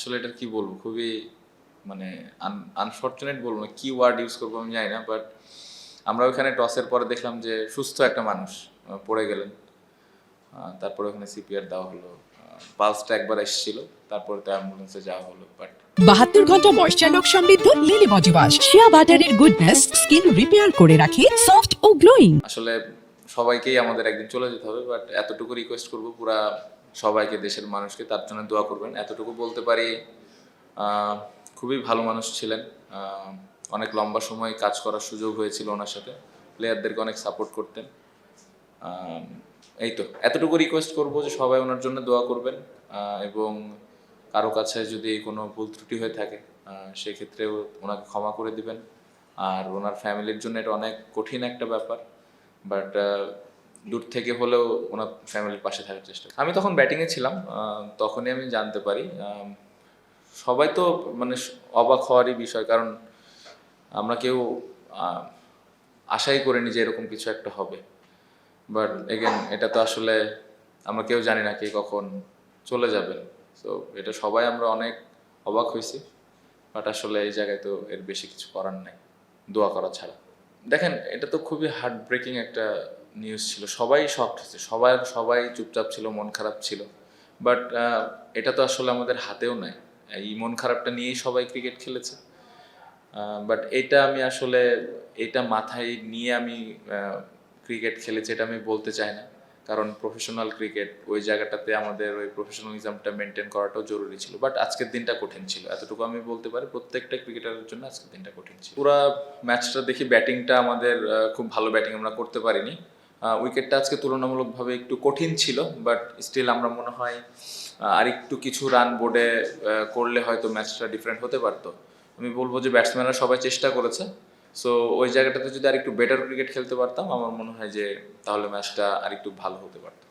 আসলে এটা কি বলব? খুবই মানে আনফর্চুনেট বলব না কি ওয়ার্ড ইউজ করব আমি জানি না বাট আমরা ওখানে টসের পরে দেখলাম যে সুস্থ একটা মানুষ পড়ে গেলেন। তারপরে ওখানে সিপিআর দেওয়া হলো। পালসটা একবার এসেছিল তারপরে তো অ্যাম্বুলেন্সে যাওয়া হলো বাট বাহাত্তর ঘণ্টা ময়শ্চার লক সমৃদ্ধ লিলি ওয়াশ শিয়া বাটারের গুডনেস স্কিন রিপেয়ার করে রাখে সফট ও গ্লোয়িং আসলে সবাইকেই আমাদের একদিন চলে যেতে হবে বাট এতটুকু রিকোয়েস্ট করব পুরা সবাইকে, দেশের মানুষকে তার জন্য দোয়া করবেন। এতটুকু বলতে পারি খুবই ভালো মানুষ ছিলেন। অনেক লম্বা সময় কাজ করার সুযোগ হয়েছিল ওনার সাথে। প্লেয়ারদেরকে অনেক সাপোর্ট করতেন। এই তো। এতটুকু রিকোয়েস্ট করব যে সবাই ওনার জন্য দোয়া করবেন। এবং কারও কাছে যদি কোনো ভুল ত্রুটি হয়ে থাকে সেক্ষেত্রেও ওনাকে ক্ষমা করে দিবেন। আর ওনার ফ্যামিলির জন্য এটা অনেক কঠিন একটা ব্যাপার। বাট দূর থেকে হলেও ওনার ফ্যামিলির পাশে থাকার চেষ্টা আমি তখন ব্যাটিংয়ে ছিলাম তখনই আমি জানতে পারি সবাই তো মানে অবাক হওয়ারই বিষয়, কারণ আমরা কেউ আশাই করিনি যে এরকম কিছু একটা হবে। বাট এগেন এটা তো আসলে আমরা কেউ জানি না কে কখন চলে যাবেন। তো এটা সবাই আমরা অনেক অবাক হয়েছি বাট আসলে এই জায়গায় তো এর বেশি কিছু করার নাই, দোয়া করা ছাড়া। দেখেন, এটা তো খুবই হার্ট ব্রেকিং একটা নিউজ ছিল, সবাই শক্ট হয়েছে সবাই সবাই চুপচাপ ছিল, মন খারাপ ছিল। বাট এটা তো আসলে আমাদের হাতেও নাই। এই মন খারাপটা নিয়েই সবাই ক্রিকেট খেলেছে। বাট এটা আমি আসলে, এটা মাথায় নিয়ে আমি ক্রিকেট খেলেছি, এটা আমি বলতে চাই না। কারণ প্রফেশনাল ক্রিকেট ওই জায়গাটাতে আমাদের ওই প্রফেশনালিজমটা মেনটেন করাটাও জরুরি ছিল। বাট আজকের দিনটা কঠিন ছিল। এতটুকু আমি বলতে পারি, প্রত্যেকটা ক্রিকেটারের জন্য আজকের দিনটা কঠিন ছিল। পুরো ম্যাচটা দেখি ব্যাটিংটা আমাদের খুব ভালো ব্যাটিং আমরা করতে পারিনি। উইকেটটা আজকে তুলনামূলকভাবে একটু কঠিন ছিল বাট স্টিল আমরা মনে হয় আর একটু কিছু রান বোর্ডে করলে হয়তো ম্যাচটা ডিফারেন্ট হতে পারতো। আমি বলব যে ব্যাটসম্যানরা সবাই চেষ্টা করেছে সো ওই জায়গাটাতে যদি আর একটু বেটার ক্রিকেট খেলতে পারতাম, আমার মনে হয় যে তাহলে ম্যাচটা আর একটু ভালো হতে পারতো।